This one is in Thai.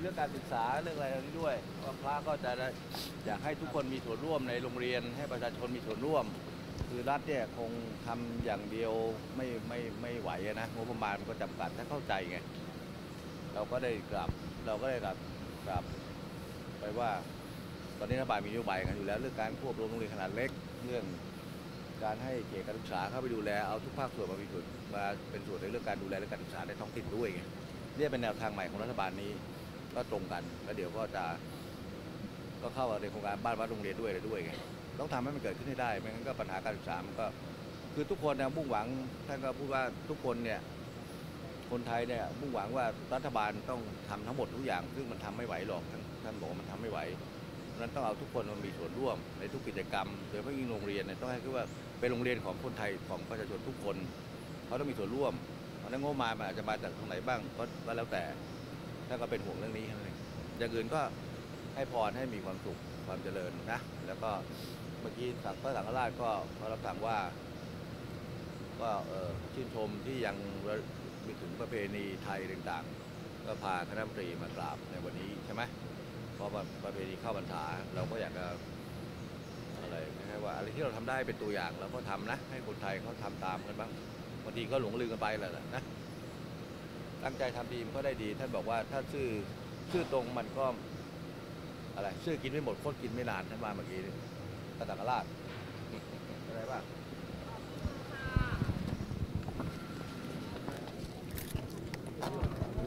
เรื่องการศึกษาเรื่องอะไรเหล่านี้ด้วยว่าพระก็จะอยากให้ทุกคนมีส่วนร่วมในโรงเรียน ให้ประชาชนมีส่วนร่วม คือรัฐเนี่ยคงทำอย่างเดียวไม่ไม่ไม่ไหวนะงบประมาณมันก็จำกัดถ้าเข้าใจไงเราก็ได้กลับเราก็ได้กลับกลับ ไปว่าตอนนี้รัฐบาลมีนโยบายกันอยู่แล้วเรื่องการควบรวมโรงเรียนขนาดเล็กเรื่องการให้เกียรติการศึกษาเข้าไปดูแลเอาทุกภาคส่วนมามีส่วนมาเป็นส่วนในเรื่องการดูแลและการศึกษาในท้องถิ่นด้วยไงนี่เป็นแนวทางใหม่ของรัฐบาลนี้ ก็ตรงกัน แล้วเดี๋ยวก็จะก็เข้าในโครงการบ้านวัดโรงเรียนด้วยอะไรด้วยไงต้องทำให้มันเกิดขึ้นให้ได้ไม่งั้นก็ปัญหาการศึกษามันก็ คือทุกคนเนี่ยมุ่งหวังท่านก็พูดว่าทุกคนเนี่ยคนไทยเนี่ยมุ่งหวังว่ารัฐบาลต้องทำทั้งหมดทุกอย่าง ซึ่งมันทำไม่ไหวหรอกท่านท่านบอกมันทำไม่ไหวนั้นต้องเอาทุกคนมามีส่วนร่วมในทุกกิจกรรมโดยเฉพาะยิ่งโรงเรียนเนี่ยต้องให้คือว่าเป็นโรงเรียนของคนไทยของประชาชนทุกคนเขาต้องมีส่วนร่วมเพราะนั้นงบมามันอาจจะมาจากตรงไหนบ้างก็แล้วแต่ ถ้าก็เป็นห่วงเรื่องนี้ท่านั้นเองอย่างอื่นก็ให้พรให้มีความสุขความเจริญนะ แล้วก็เมื่อกี้สั่งพระสังฆราชก็พระรับสั่งว่า ก็เออชื่นชมที่ยังระลึกถึงประเพณีไทยต่างๆ ก็พาคณะมนตรีมากราบในวันนี้ใช่ไหมเพราะว่าประเพณีเข้าพรรษาเราก็อยากจะอะไรนะว่าอะไรที่เราทำได้เป็นตัวอย่างเราก็ทำนะ ให้คนไทยเขาทำตามกันบ้างบางทีก็หลงลืมกันไปแหละนะ ตั้งใจทำดีมันก็ได้ดี ท่านบอกว่าถ้าชื่อชื่อตรงมันก็อะไรชื่อกินไม่หมดโคตรกินไม่นานท่านมาเมื่อกี้นี่พระสังฆราชอะไรบ้าง